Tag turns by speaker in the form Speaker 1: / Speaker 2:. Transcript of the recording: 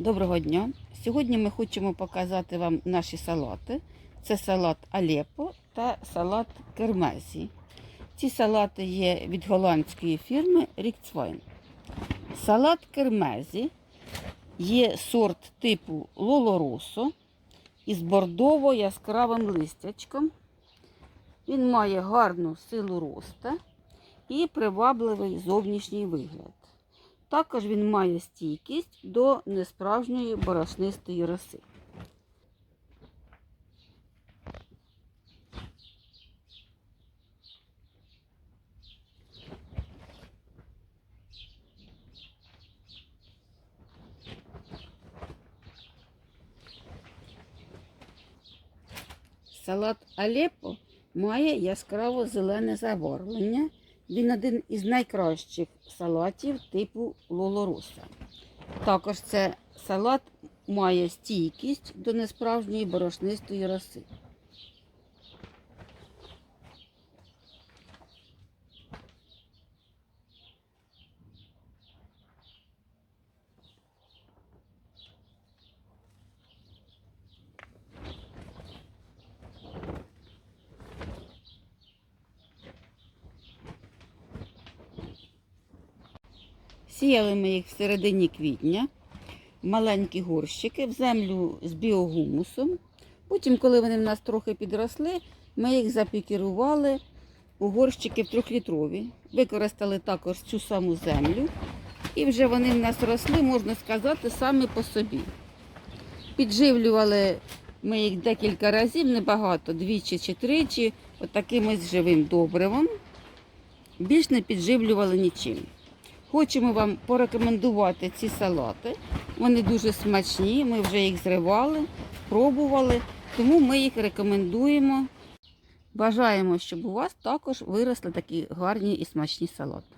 Speaker 1: Доброго дня! Сьогодні ми хочемо показати вам наші салати. Це салат Алепо та салат Кермезі. Ці салати є від голландської фірми Рікцвайн. Салат Кермезі є сорт типу Лолоросо із бордово яскравим листячком. Він має гарну силу роста і привабливий зовнішній вигляд. Також він має стійкість до несправжньої борошнистої роси. Салат Алепо має яскраво зелене забарвлення. Він один із найкращих салатів типу лолороса. Також це салат має стійкість до несправжньої борошнистої роси. Сіяли ми їх в середині квітня, маленькі горщики в землю з біогумусом. Потім, коли вони в нас трохи підросли, ми їх запікірували у горщики трьохлітрові. Використали також цю саму землю. І вже вони в нас росли, можна сказати, самі по собі. Підживлювали ми їх декілька разів, небагато, двічі чи тричі, отаким ось живим добривом. Більш не підживлювали нічим. Хочемо вам порекомендувати ці салати. Вони дуже смачні, ми вже їх зривали, пробували, тому ми їх рекомендуємо. Бажаємо, щоб у вас також виросли такі гарні і смачні салати.